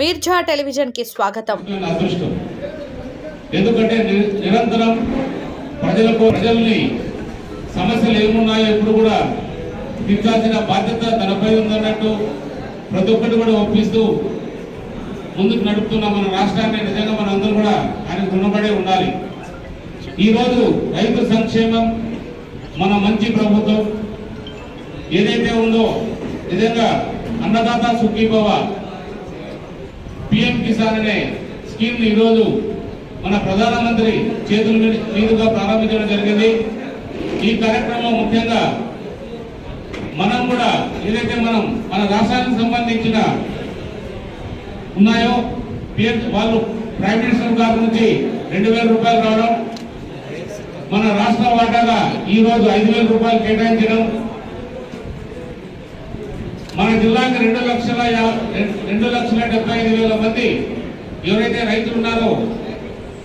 మీర్జా టెలివిజన్కి స్వాగతం. నా అదృష్టం. ఎందుకంటే ని- నిరంతరం ప్రజలకు ప్రజల్ని సమస్యలు ఏమున్నాయో ఎప్పుడు కూడా తీర్చాల్సిన బాధ్యత తనపై ఉందన్నట్టు ప్రతి ఒక్కటి కూడా ఒప్పిస్తూ ముందుకు నడుపుతున్న మన రాష్ట్రాన్ని నిజంగా మన అందరూ కూడా ఆయన రుణపడే ఉండాలి. ఈరోజు రైతు సంక్షేమం మన మంచి ప్రభుత్వం. ఏదైతే ఉందో నిజంగా అన్నదాత సుఖీభవ పిఎం కిసాన్ అనే స్కీమ్ని ఈరోజు మన ప్రధానమంత్రి చేతుల మీదుగా ప్రారంభించడం జరిగింది. ఈ కార్యక్రమం ముఖ్యంగా మనం కూడా ఏదైతే మనం మన రాష్ట్రానికి సంబంధించిన ఉన్నాయో పిఎం వాళ్ళు ప్రైమ్ మినిస్టర్ గారి నుంచి రెండు వేల రూపాయలు రావడం మన రాష్ట్ర వాటాగా ఈ రోజు ఐదు వేల రూపాయలు కేటాయించడం మన జిల్లాకి రెండు లక్షల యా- రెండు లక్షల డెబ్బై ఐదు వేల మంది ఎవరైతే రైతులు ఉన్నారో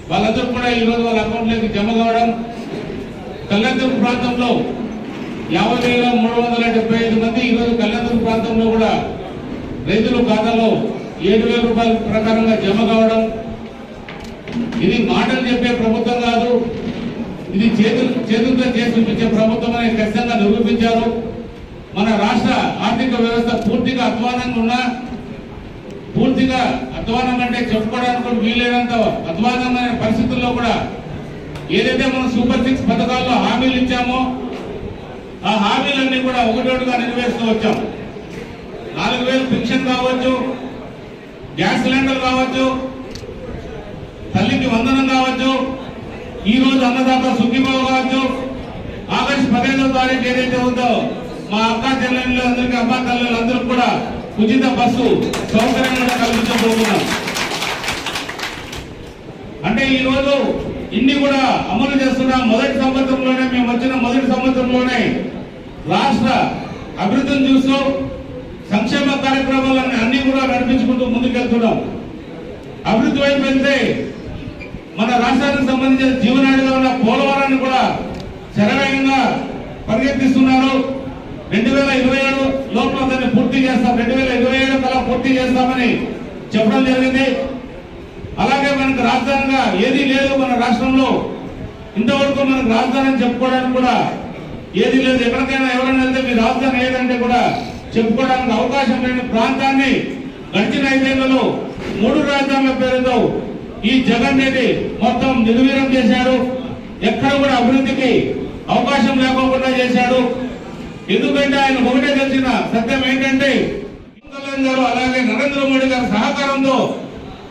వాళ్ళందరూ కూడా ఈరోజు వాళ్ళ అకౌంట్లోకి జమ కావడం కళ్యాణదుర్గ ప్రాంతంలో యాభై వేల మూడు వందల డెబ్బై ఐదు మంది ఈరోజు రోజు కళ్యాణదుర్గ ప్రాంతంలో కూడా రైతుల ఖాతాలో ఏడు వేల రూపాయల ప్రకారంగా జమ కావడం. ఇది మాటలు చెప్పే ప్రభుత్వం కాదు ఇది చేతులు చేతులతో చేసి చూపించే ప్రభుత్వం అని ఖచ్చితంగా నిరూపించారు. మన రాష్ట్ర ఆర్థిక వ్యవస్థ పూర్తిగా అధ్వానంగా ఉన్నా పూర్తిగా అధ్వానం అంటే చెప్పుకోవడానికి కూడా వీలైనంత అధ్వానమైన పరిస్థితుల్లో కూడా ఏదైతే మనం సూపర్ సిక్స్ పథకాల్లో హామీలు ఇచ్చామో ఆ హామీలన్నీ కూడా ఒకటోటిగా నెరవేరుస్తూ వచ్చాం. నాలుగు వేలు పెన్షన్ కావచ్చు గ్యాస్ సిలిండర్ కావచ్చు తల్లికి వందనం కావచ్చు ఈ రోజు అన్నదాత సుఖీభావ కావచ్చు ఆగస్టు పదిహేనో తారీఖు ఏదైతే ఉందో మా అక్క చెల్లెళ్ళు అందరికీ అమ్మ తల్లులు అందరికి కూడా ఉచిత బస్సు సౌకర్యం కూడా కల్పించబోతున్నాం అంటే ఈ రోజు ఇన్ని కూడా అమలు చేస్తున్న మొదటి సంవత్సరంలోనే మేము వచ్చిన మొదటి సంవత్సరంలోనే రాష్ట్ర అభివృద్ధిని చూస్తూ సంక్షేమ కార్యక్రమాలను అన్ని కూడా నడిపించుకుంటూ ముందుకెళ్తున్నాం. అభివృద్ధి వైపు వెళ్తే మన రాష్ట్రానికి సంబంధించిన జీవనాడిగా ఉన్న పోలవరాన్ని కూడా శరవేగంగా పరిగెత్తిస్తున్నారు. రెండు వేల ఇరవై ఏడు లోపల దాన్ని పూర్తి చేస్తాం. రెండు వేల ఇరవై ఏడు కల్లా పూర్తి చేస్తామని చెప్పడం జరిగింది. అలాగే మనకు రాజధానిగా ఏదీ లేదు మన రాష్ట్రంలో. ఇంతవరకు మనకు రాజధాని చెప్పుకోవడానికి కూడా ఏది లేదు. ఎక్కడికైనా ఎవరైనా వెళ్తే మీ రాజధాని ఏదంటే కూడా చెప్పుకోవడానికి అవకాశం లేని ప్రాంతాన్ని గడిచిన ఐదేళ్ళలో మూడు రాజధానుల పేరుతో ఈ జగన్ రెడ్డి మొత్తం నిర్వీర్యం చేశాడు. ఎక్కడ కూడా అభివృద్ధికి అవకాశం లేకోకుండా చేశాడు. ఎందుకంటే ఆయన ఒకటే తెలిసిన సత్యం ఏంటంటే గారు అలాగే నరేంద్ర మోడీ గారి సహకారంతో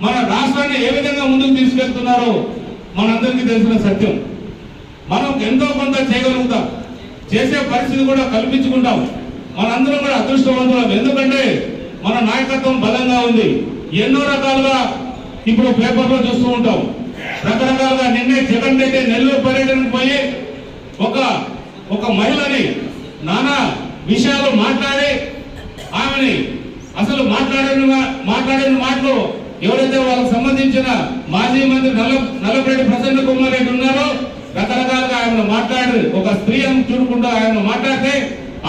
మన రాష్ట్రాన్ని ఏ విధంగా ముందుకు తీసుకెళ్తున్నారో మనందరికీ తెలిసిన సత్యం. మనం ఎంతో కొంత చేయగలుగుతాం. చేసే పరిస్థితి కూడా కల్పించుకుంటాం. మనందరం కూడా అదృష్టవంతులం. ఎందుకంటే మన నాయకత్వం బలంగా ఉంది. ఎన్నో రకాలుగా ఇప్పుడు పేపర్లో చూస్తూ ఉంటాం. రకరకాలుగా నిన్నే జగన్ రెడ్డి నెల్లూరు పర్యటనకు పోయి ఒక ఒక మహిళని నానా విషయాలు మాట్లాడి ఆమెని అసలు మాట్లాడిన మాట్లాడిన మాటలు ఎవరైతే వాళ్ళకి సంబంధించిన మాజీ మంత్రి నల్ల నల్లపరెడ్డి ప్రసన్న కుమార్ రెడ్డి ఉన్నారో రకరకాలుగా ఆయన మాట్లాడి ఒక స్త్రీ అని చూడకుండా ఆయన మాట్లాడితే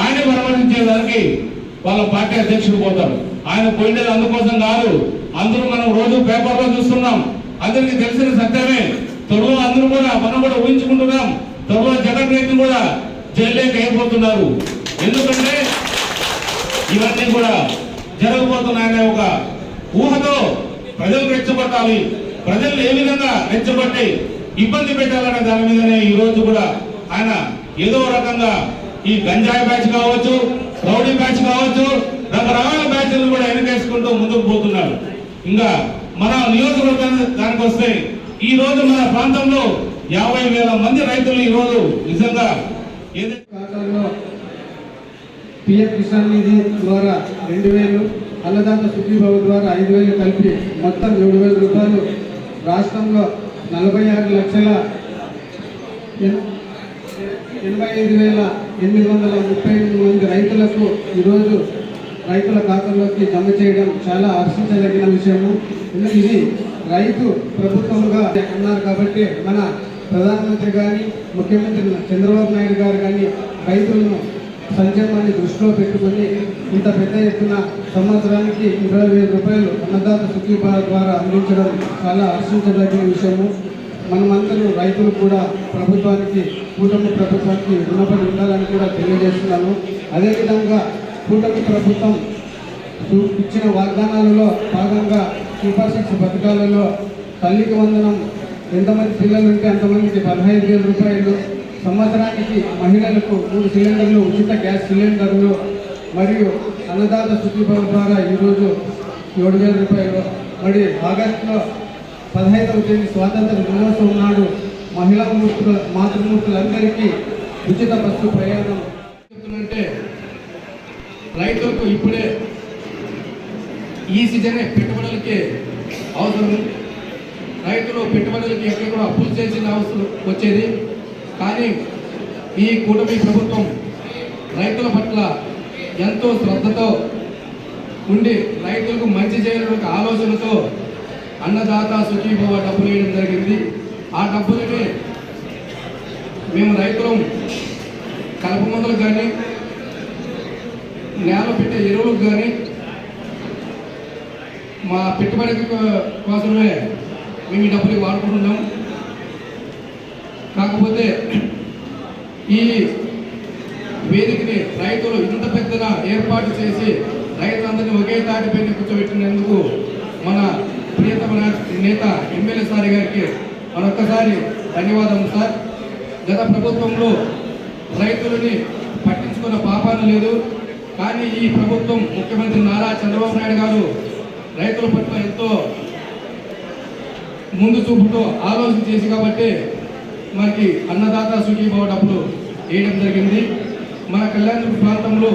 ఆయన పరమర్శించేదానికి వాళ్ళ పార్టీ అధ్యక్షుడు పోతారు. ఆయన పోయిండేది అందుకోసం కాదు. అందరూ మనం రోజు పేపర్లో చూస్తున్నాం. అందరికీ తెలిసిన సత్యమే. త్వరలో అందరూ కూడా మనం కూడా ఊహించుకుంటున్నాం. త్వరలో జగన్ రెడ్డి కూడా చేయలేకపోతున్నారు. అయిపోతున్నారు ఎందుకంటే ఇవన్నీ కూడా జరగబోతున్నాయనే ఒక ఊహతో ప్రజలు రెచ్చబట్టాలి ప్రజలు ఏ విధంగా రెచ్చబట్టి ఇబ్బంది పెట్టాలనే దాని మీదనే ఈ రోజు కూడా ఆయన ఏదో రకంగా ఈ గంజాయి బ్యాచ్ కావచ్చు రౌడీ బ్యాచ్ కావచ్చు రకరకాల బ్యాచ్లు కూడా ఎన్నికేసుకుంటూ ముందుకు పోతున్నారు. ఇంకా మన నియోజకవర్గానికి దానికి వస్తే ఈ రోజు మన ప్రాంతంలో యాభై వేల మంది రైతులు ఈ రోజు నిజంగా ఏదైతే ఖాతాల్లో కిసాన్ నిధి ద్వారా రెండు వేలు అన్నదాత సుఖీభావ ద్వారా ఐదు వేలు కలిపి మొత్తం ఏడు వేల రూపాయలు. రాష్ట్రంలో నలభై ఆరు లక్షల ఎన్- ఎనభై ఐదు వేల ఎనిమిది వందల ముప్పై ఎనిమిది మంది రైతులకు ఈరోజు రైతుల ఖాతాలోకి జమ చేయడం చాలా హర్షించదగిన విషయము. ఇది? రైతు ప్రభుత్వంగా అన్నారు కాబట్టి మన ప్రధానమంత్రి కానీ ముఖ్యమంత్రి చంద్రబాబు నాయుడు గారు కానీ రైతులను సంక్షేమాన్ని దృష్టిలో పెట్టుకొని ఇంత పెద్ద ఎత్తున సంవత్సరానికి ఇరవై వేల రూపాయలు అన్నదాత సుఖీభా ద్వారా అందించడం చాలా హర్షించదగిన విషయము. మనమందరూ రైతులు కూడా ప్రభుత్వానికి కూటమి ప్రభుత్వానికి రుణపడి ఉండాలని కూడా తెలియజేస్తున్నాను అదేవిధంగా కూటమి ప్రభుత్వం ఇచ్చిన వాగ్దానాలలో భాగంగా సూపర్ సిక్స్ పథకాలలో తల్లికి వందనం ఎంతమంది పిల్లలు ఉంటే అంతమందికి పదహైదు వేల రూపాయలు. సంవత్సరానికి మహిళలకు మూడు సిలిండర్లు ఉచిత గ్యాస్ సిలిండర్లు మరియు అన్నదాత సుఖీభావ ద్వారా ఈరోజు ఏడు వేల రూపాయలు. మరి ఆగస్టులో పదహైదవ తేదీ స్వాతంత్ర దినోత్సవం నాడు మహిళా మూర్తులు మాతృమూర్తులందరికీ ఉచిత బస్సు ప్రయాణం. అంటే రైతులకు ఇప్పుడే ఈ సీజనే పెట్టుబడులకి అవసరం. రైతులు పెట్టుబడులకి ఎక్కడ కూడా అప్పులు చేసిన అవసరం వచ్చేది. కానీ ఈ కూటమి ప్రభుత్వం రైతుల పట్ల ఎంతో శ్రద్ధతో ఉండి రైతులకు మంచి చేయాలనే ఒక ఆలోచనతో అన్నదాత సుఖీభవ డబ్బులు వేయడం జరిగింది. ఆ డబ్బులని మేము రైతులం కలప మందులకు కానీ నేల పెట్టే ఎరువులకు కానీ మా పెట్టుబడి కోసమే మేము ఈ డబ్బులు వాడుకుంటున్నాం. కాకపోతే ఈ వేదికని రైతులు ఇంత పెద్దన ఏర్పాటు చేసి రైతులందరినీ ఒకే తాటిపైన కూర్చోబెట్టినందుకు మన ప్రియతమ నేత ఎమ్మెల్యే సార్ గారికి మరొక్కసారి ధన్యవాదాలు సార్. గత ప్రభుత్వంలో రైతులని పట్టించుకున్న పాపాన లేదు. కానీ ఈ ప్రభుత్వం ముఖ్యమంత్రి నారా చంద్రబాబు నాయుడు గారు రైతుల పట్ల ఎంతో ముందు చూపుతో ఆలోచన చేసి కాబట్టి మనకి అన్నదాత సుఖీభావ డబ్బులు వేయడం జరిగింది. మన కళ్యాణ ప్రాంతంలో